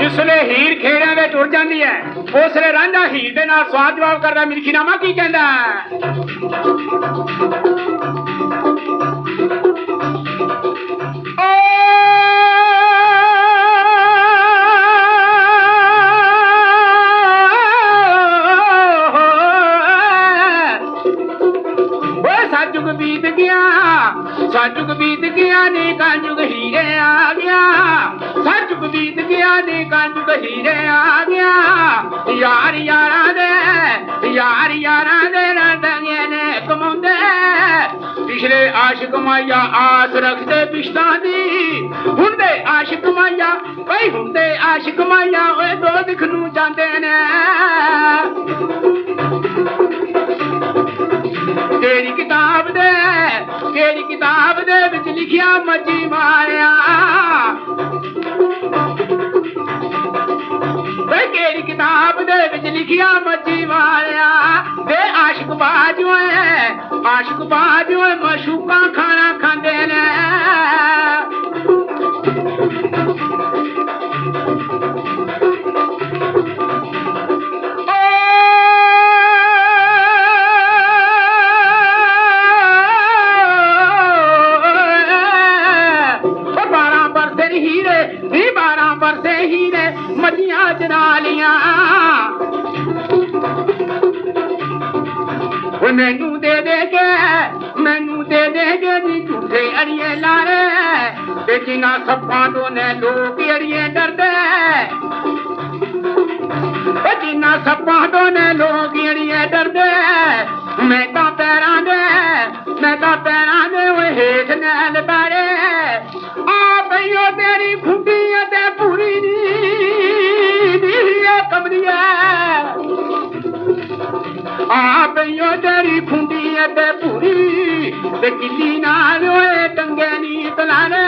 ਜਿਸਨੇ ਹੀਰ ਖੇੜਿਆਂ ਦੇ ਟੁਰ ਜਾਂਦੀ ਹੈ ਉਸਰੇ ਰਾਂਝਾ ਹੀਰ ਦੇ ਨਾਲ ਸਵਾਲ ਜਵਾਬ ਕਰਦਾ ਮਿਰਖੀ ਨਾਮਾ ਕੀ ਕਹਿੰਦਾ ਸਾਜੁਗ ਬੀਤ ਗਿਆ ਸਾਜੁਗ ਬੀਤ ਗਿਆ ਨੇ ਕਾਜੁਗ ਹੀਰੇ ਆ ਗਿਆ ਦੇ ਕੰਜ ਹੀਰੇ ਆ ਗਿਆ ਯਾਰ ਯਾਰਾਂ ਦੇ ਯਾਰ ਯਾਰਾਂ ਦੇ ਰੰਦਿਆਂ ਨੇ ਕਮਾਉਂਦੇ ਪਿਛਲੇ ਆਸ਼ਿਕ ਮਾਇਆ ਆਸ ਰੱਖਦੇ ਪਿਸ਼ਤਾਂ ਦੀ ਹੁਣ ਦੇ ਆਸ਼ਿਕ ਮਾਇਆ ਕਈ ਹੁਣ ਦੇ ਆਸ਼ਿਕ ਮਾਇਆ ਓਏ ਦੋ ਦਿਖ ਨੂੰ ਜਾਂਦੇ ਨੇ ਤੇਰੀ ਕਿਤਾਬ ਦੇ ਤੇਰੀ ਕਿਤਾਬ ਦੇ ਵਿੱਚ ਲਿਖਿਆ ਮੱਜੀ ਮਾਰਿਆ ਓਏ ਕਿਹੜੀ ਕਿਤਾਬ ਦੇ ਵਿੱਚ ਲਿਖਿਆ ਮੱਛੀ ਵਾਲਿਆ ਵੇ ਆਸ਼ਿਕ ਬਾਜੂ ਐ ਆਸ਼ਿਕ ਬਾਜੂ ਐ ਮਸ਼ੂਕਾਂ ਖਾਣਾ ਖਾਂਦੇ ਨੇ నియాజ నాలیاں వనే నుదేదే కే మనుదేదే కే నీ తుంసే అరియే లారେ దేకినా సప్పా తోనే లోగి అరియే దర్దే దేకినా సప్పా తోనే లోగి అరియే దర్దే మేతా తేరానే మేతా తేరానే వెహే తెనే ਤੇਰੀ ਖੁੰਡੀ ਤੇ ਪੂਰੀ ਤੇ ਕਿੱਲੀ ਨਾਲ ਓਏ ਟੰਗੇ ਨੀ ਤਲਾਣੇ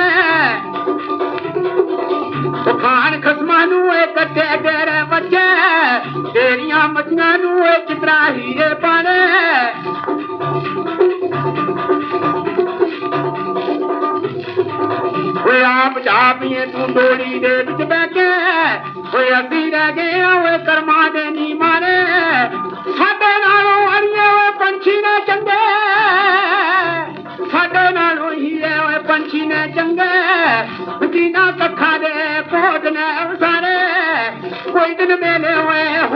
ਖਾਨ ਖਸਮਾਂ ਨੂੰ ਏ ਕੱਟੇ ਤੇਰੇ ਬੱਚੇ ਤੇਰੀਆਂ ਮੱਛੀਆਂ ਨੂੰ ਏ ਕਿਤਰਾ ਹੀਰੇ ਪਾਣੇ ਓਏ ਆਪ ਜਾ ਪੀਏ ਤੂੰ ਡੋੜੀ ਦੇ ਵਿੱਚ ਬਹਿ ਕੇ ਓਏ ਅਸੀਂ ਰਹਿ ਗਏ ਓਏ ਕਰਮ Eh? Waiting a minute,